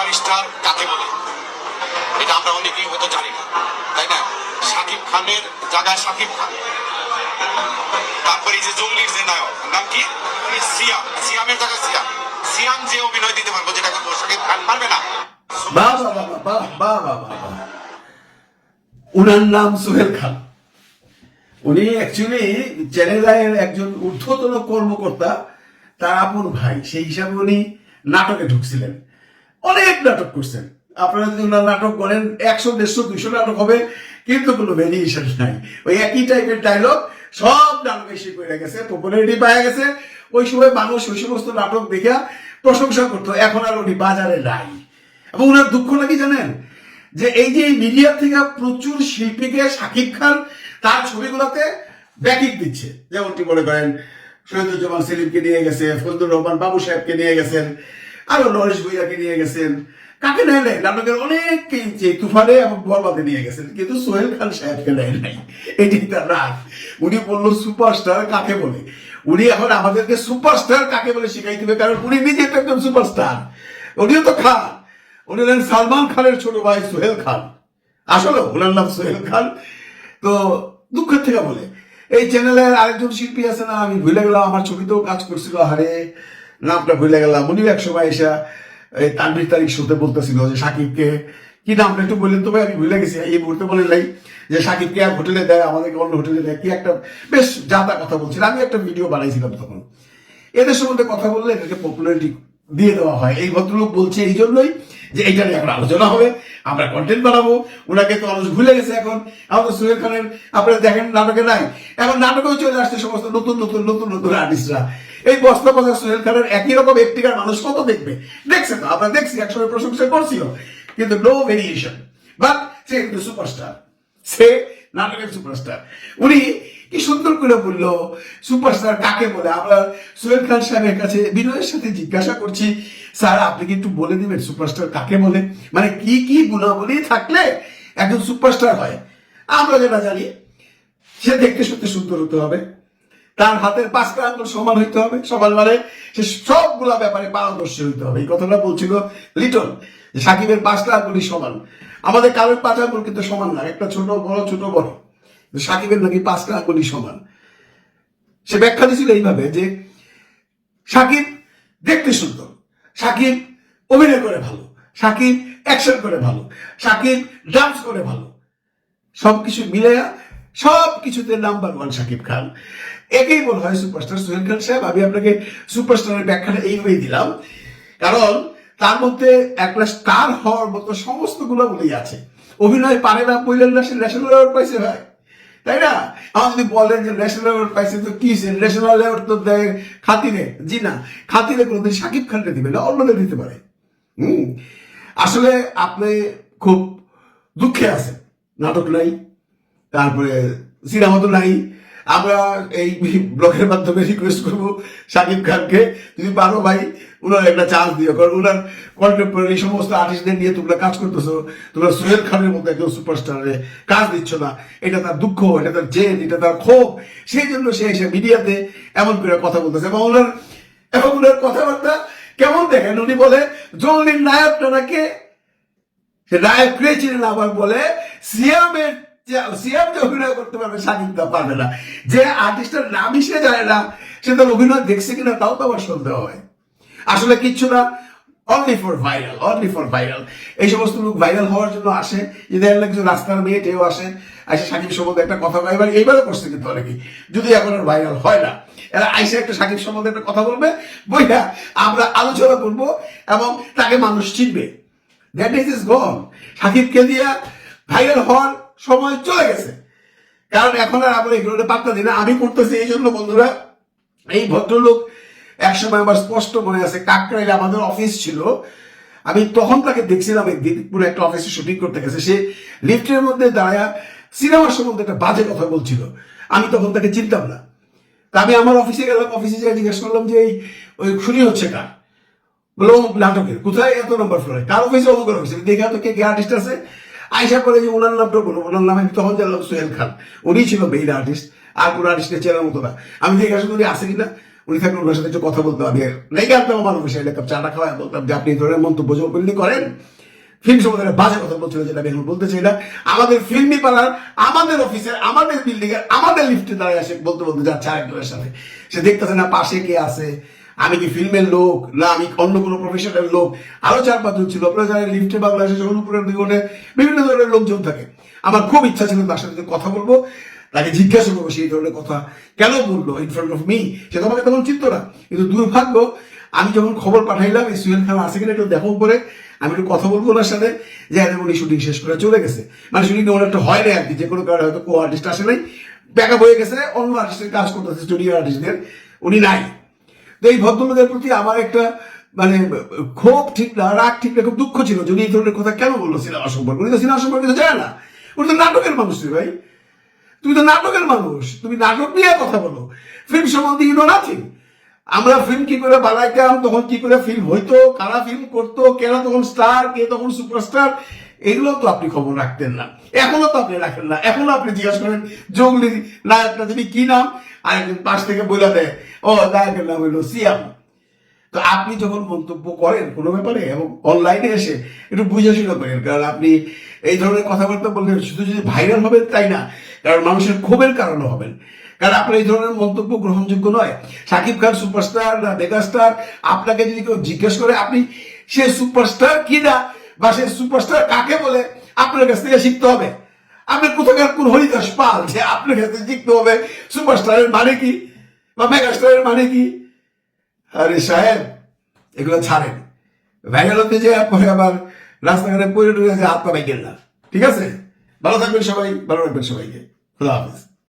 Superstar কাকে বলে? এটা আমরা অনেকেই হয়তো জানি না, তাই না? শাকিব খানের জায়গায় শাকিব খান। তারপরে এই যে জঙ্গলির যে নায়ক নাম কি? সিয়াম। সিয়ামের জায়গায় সিয়াম। সিয়াম যে অভিনয় দিতে পারব, যেটা শাকিব খান পারবে না? উনার নাম সুহেল খান। উনি অ্যাকচুয়ালি চেনেলায়ের একজন ঊর্ধ্বতন কর্মকর্তা, তার আপন ভাই। সেই হিসাবে উনি নাটকে ঢুকছিলেন। অনেক নাটক করছেন। আপনারা যদি ওনার নাটক করেন, একশো, দেড়শো, দুইশো নাটক হবে, কিন্তু কোনো ভেরিয়েশন নাই। ওই একই টাইপের ডায়লগ সব নাটকে এসে করে গেছে পপুলারিটি পাওয়া গেছে। ওই সময় মানুষ ওই সমস্ত নাটক দেখা প্রশংসা করতো, এখন আর উনি বাজারে নাই। এবং ওনার দুঃখ নাকি জানেন? যে এই যে মিডিয়া থেকে প্রচুর শিল্পীকে শাকিব খান তার ছবিগুলোতে ব্যাকিং দিচ্ছে। যেমনটি মনে করেন, শহীদুজ্জামান সেলিমকে নিয়ে গেছে, ফজলুর রহমান বাবু সাহেবকে নিয়ে গেছেন। আরও নরেশ ভুইয়াকে নিয়ে গেছেন। কাকে নেয় নাই? নাটকের অনেক যে তুফানে এবং বরবাদে নিয়ে গেছেন, কিন্তু সোহেল খান সাহেবকে নেয় নাই। এটি তার রাগ। উনি বলল, সুপারস্টার কাকে বলে? উনি এখন আমাদেরকে সুপারস্টার কাকে বলে শিখাই দিবে কারণ উনি নিজে তো একজন সুপারস্টার। উনিও তো খান। উনি হলেন সালমান খানের ছোট ভাই সোহেল খান। আসলে ওনার নাম সোহেল খান। তো দুঃখের থেকে বলে, এই চ্যানেলের আরেকজন শিল্পী আছে না? আমি ভুলে গেলাম, আমার ছবিতেও কাজ করছিল হারে নামটা ভুলে গেলাম। উনিও এক সময় এসে, এই তানবির তারিখ শুতে বলতেছিল যে সাকিবকে, কি নামটা একটু বললেন তো ভাই? আমি ভুলে গেছি। এই মুহূর্তে বলে নাই যে সাকিবকে এক হোটেলে দেয়, আমাদেরকে অন্য হোটেলে দেয়। কি একটা, বেশ যাতা কথা বলছিল। আমি একটা ভিডিও বানাইছিলাম তখন। এদের সম্বন্ধে কথা বললে এটাকে পপুলারিটি দিয়ে দেওয়া হয়। এই ভদ্রলোক বলছে এই জন্যই যে এইটা নিয়ে এখন আলোচনা হবে। আমরা কন্টেন্ট বানাবো। ওনাকে তো মানুষ ভুলে গেছে এখন। আমাদের সোহেল খানের আপনারা দেখেন নাটকে নাই। এখন নাটকেও চলে আসছে সমস্ত নতুন নতুন নতুন নতুন আর্টিস্টরা এই বস্তা পচা সোহেল খানের একই রকম একটিকার মানুষ কত দেখবে? দেখছে তো, আমরা দেখছি, একসময় প্রশংসা করছিল কিন্তু নো ভেরিয়েশন বাট সে কিন্তু সুপারস্টার সে নাটকের সুপারস্টার উনি কি সুন্দর করে বলল সুপারস্টার কাকে বলে? আমরা সোহেল খান সাহেবের কাছে বিনয়ের সাথে জিজ্ঞাসা করছি স্যার আপনি কি একটু বলে দিবেন সুপারস্টার কাকে বলে? মানে কি কি গুণাবলী থাকলে একজন সুপারস্টার হয়? আমরা যেটা জানি, সে দেখতে সত্যি সুন্দর হতে হবে। তার হাতের পাঁচটা আঙ্গুল সমান হইতে হবে, সমান মানে সে সবগুলা ব্যাপারে পারদর্শী হইতে হবে। এই কথাটা বলছিল লিটন সাকিবের পাঁচটা আঙ্গুলই সমান। আমাদের কারোর পাঁচ আঙ্গুল কিন্তু সমান না, একটা ছোট, বড় ছোট, বড়। সাকিবের নাকি পাঁচটা আঙ্গুলই সমান। সে ব্যাখ্যা দিয়েছিল এইভাবে যে সাকিব দেখতে সুন্দর, সাকিব অভিনয় করে ভালো, সাকিব অ্যাকশন করে ভালো, সাকিব ডান্স করে ভালো। সবকিছু মিলে সব কিছুতে নাম্বার ওয়ান সাকিব খান। একেই বলা হয় সুপারস্টার সোহেল খান সাহেব, আমি আপনাকে সুপারস্টারের ব্যাখ্যাটা এইভাবেই দিলাম। কারণ তার মধ্যে একটা স্টার হওয়ার মতো সমস্ত গুণাবলী আছে। অভিনয় পারে না বললেন না, সে ন্যাশনাল অ্যাওয়ার্ড পাইছে ভাই। তাই না? আমার যদি বলেন যে ন্যাশনাল অ্যাওয়ার্ড পাইছে, তো কি ন্যাশনাল অ্যাওয়ার্ড তো দেয় খাতিরে? জি না, খাতিরে কোনোদিন শাকিব খানকে দিবে না, অন্যদের দিতে পারে। হুম, আসলে আপনি খুব দুঃখে আছেন। নাটক নাই, তারপরে সিনেমা তো নাই আমরা এই ব্লগের মাধ্যমে রিকোয়েস্ট করব শাকিব খানকে যদি পারো ভাই ওনার একটা চান্স দিও, কারণ ওনার কন্টেম্পোরারি সমস্ত আর্টিস্টদের নিয়ে তোমরা কাজ করতেছো। তোমরা সোহেল খানের মতো একজন সুপারস্টারে কাজ দিচ্ছ না। এটা তার দুঃখ, এটা তার জেদ, এটা তার ক্ষোভ। সেই জন্য সে এসে মিডিয়াতে এমন করে কথা বলতেছে। এবং ওনার এবং ওনার কথাবার্তা কেমন দেখেন? উনি বলে, জঙ্গলির নায়কটা নাকি? সে নায়ক পেয়েছিলেন আবার বলে, সিয়ামের যে আর্টিস্টের জানে না, সে তার অভিনয় দেখছে কিনা তাও তো আবার সন্দেহ হয়। আসলে কিচ্ছু না only for viral only for viral এই সমস্ত লোক ভাইরাল হওয়ার জন্য আসে রাস্তার মেয়ে টেও আসে আসে সাকিব সম্বন্ধে একটা কথা এবার এইবারও করছে কিন্তু অনেকেই। যদি এখন আর ভাইরাল হয় না, এরা আইসে একটা সাকিব সম্বন্ধে একটা কথা বলবে বইটা আমরা আলোচনা করব এবং তাকে মানুষ চিনবে। দ্যাট ইজ ইজ গন সাকিবকে দিয়া ভাইরাল হওয়ার সময় চলে গেছে। কারণ এখন আর আমরা এগুলো পাত্তা দিই না। আমি করতেছি এই জন্য বন্ধুরা, এই ভদ্রলোক একসময় আমার স্পষ্ট মনে আছে, কাকরাইলে আমাদের অফিস ছিল। আমি তখন তাকে দেখছিলাম একদিন, পুরো একটা অফিসে শুটিং করতে গেছে। সে লিফটের মধ্যে দাঁড়ায় সিনেমার সম্বন্ধে একটা বাজে কথা বলছিল। আমি তখন তাকে চিনতাম না। তা আমি আমার অফিসে গেলাম অফিসে যাই জিজ্ঞেস করলাম যে, এই, ওই শুনি হচ্ছে কার? বলে নাটকের। কোথায়? এত নম্বর ফ্লোরে কার অফিসে অমুক অফিসে দেখে তো কে কে আর্টিস্ট আছে? আইসা করে যে ওনার নামটা বলো ওনার নাম তখন জানলাম সোহেল খান। উনি ছিল মেইন আর্টিস্ট আর কোনো আর্টিস্টকে চেনার মতো না। আমি আসলে উনি আছে কিনা? উনি থাকলে ওনার সাথে একটু কথা বলতে আমি রেগে আনতাম আমার অফিসে এলে কাপ চাটা খাওয়াই বলতাম যে, আপনি ধরনের মন্তব্য জবাববন্দি করেন। ফিল্ম সম্বন্ধে বাজে কথা বলছিল যেটা আমি এখন বলতে চাই না। আমাদের ফিল্মি পাড়ার, আমাদের অফিসের, আমাদের বিল্ডিং এর, আমাদের লিফটে দাঁড়িয়ে আসে, বলতে বলতে যাচ্ছে আরেকজনের সাথে। সে দেখতেছে না পাশে কে আছে আমি কি ফিল্মের লোক? না, আমি অন্য কোনো প্রফেশনের লোক। আরও চার পাঁচজন ছিল। আপনারা জানেন, লিফটে বাংলাদেশে যখন উপরের বিভিন্ন ধরনের লোকজন থাকে। আমার খুব ইচ্ছা ছিল তার সাথে কথা বলব, তাকে জিজ্ঞাসা করব সেই ধরনের কথা। কেন বলল ইন ফ্রন্ট অফ মি সে তো আমাকে তখন চিনতো না। কিন্তু দুর্ভাগ্য, আমি যখন খবর পাঠাইলাম এই সুহেল খান আছে কিনা একটু দেখো করে আমি একটু কথা বলব ওনার সাথে। যে হ্যাঁ উনি শুটিং শেষ করে চলে গেছে। মানে শুটিং ওনার একটা হয় না আর কি। যে কোনো কারণে হয়তো কো আর্টিস্ট আসে নাই। ব্যাক হয়ে গেছে। অন্য আর্টিস্টের কাজ করতেছে স্টুডিও আর্টিস্টদের উনি নাই। তো এই ভদ্রলোকের প্রতি আমার একটা মানে ক্ষোভ ঠিক না, রাগ ঠিক না, খুব দুঃখ ছিল। যে উনি এই ধরনের কথা কেন বলল সিনেমা সম্পর্কে? উনি তো সিনেমা সম্পর্কে কিছু জানে না। উনি তো নাটকের মানুষ রে ভাই। তুমি তো নাটকের মানুষ। তুমি নাটক নিয়ে কথা বলো। ফিল্ম সম্বন্ধে ইউ নো নাথিং আমরা ফিল্ম কি করে বানাইতাম, তখন কি করে ফিল্ম হইতো, কারা ফিল্ম করতো কেনা তখন স্টার, কে তখন সুপারস্টার, এগুলো তো আপনি খবর রাখতেন না। এখনও তো আপনি রাখেন না। এখনও আপনি জিজ্ঞাসা করেন, জঙ্গলি নায়কটা তুমি কি নাম? পাশ থেকে বলে দেয়, ও নায়কের নাম হইল সিয়াম। তো আপনি যখন মন্তব্য করেন কোনো ব্যাপারে এবং অনলাইনে এসে একটু বুঝে শুনে করেন, কারণ আপনি এই ধরনের কথাবার্তা বললে শুধু যদি ভাইরাল হবেন তাই না, কারণ মানুষের ক্ষোভের কারণে হবেন। কারণ আপনার এই ধরনের মন্তব্য গ্রহণযোগ্য নয়। সাকিব খান সুপারস্টার না মেগাস্টার আপনাকে যদি কেউ জিজ্ঞেস করে আপনি সে সুপারস্টার কি না বা সে সুপারস্টার কাকে বলে, আপনার কাছ থেকে শিখতে হবে। আপনি কোথাকার কোন হরিদাস পাল যে আপনার কাছে জিততে হবে, সুপারস্টারের মানে কি বা মেগাস্টারের মানে কি? আরে সাহেব, এগুলো ছাড়েন। ভাইরাল যে পরে আবার রাস্তাঘাটে পরিণত হয়েছে আত্মা পা না ঠিক আছে? ভালো থাকবেন সবাই, ভালো রাখবেন সবাইকে। খুদা হাফিজ।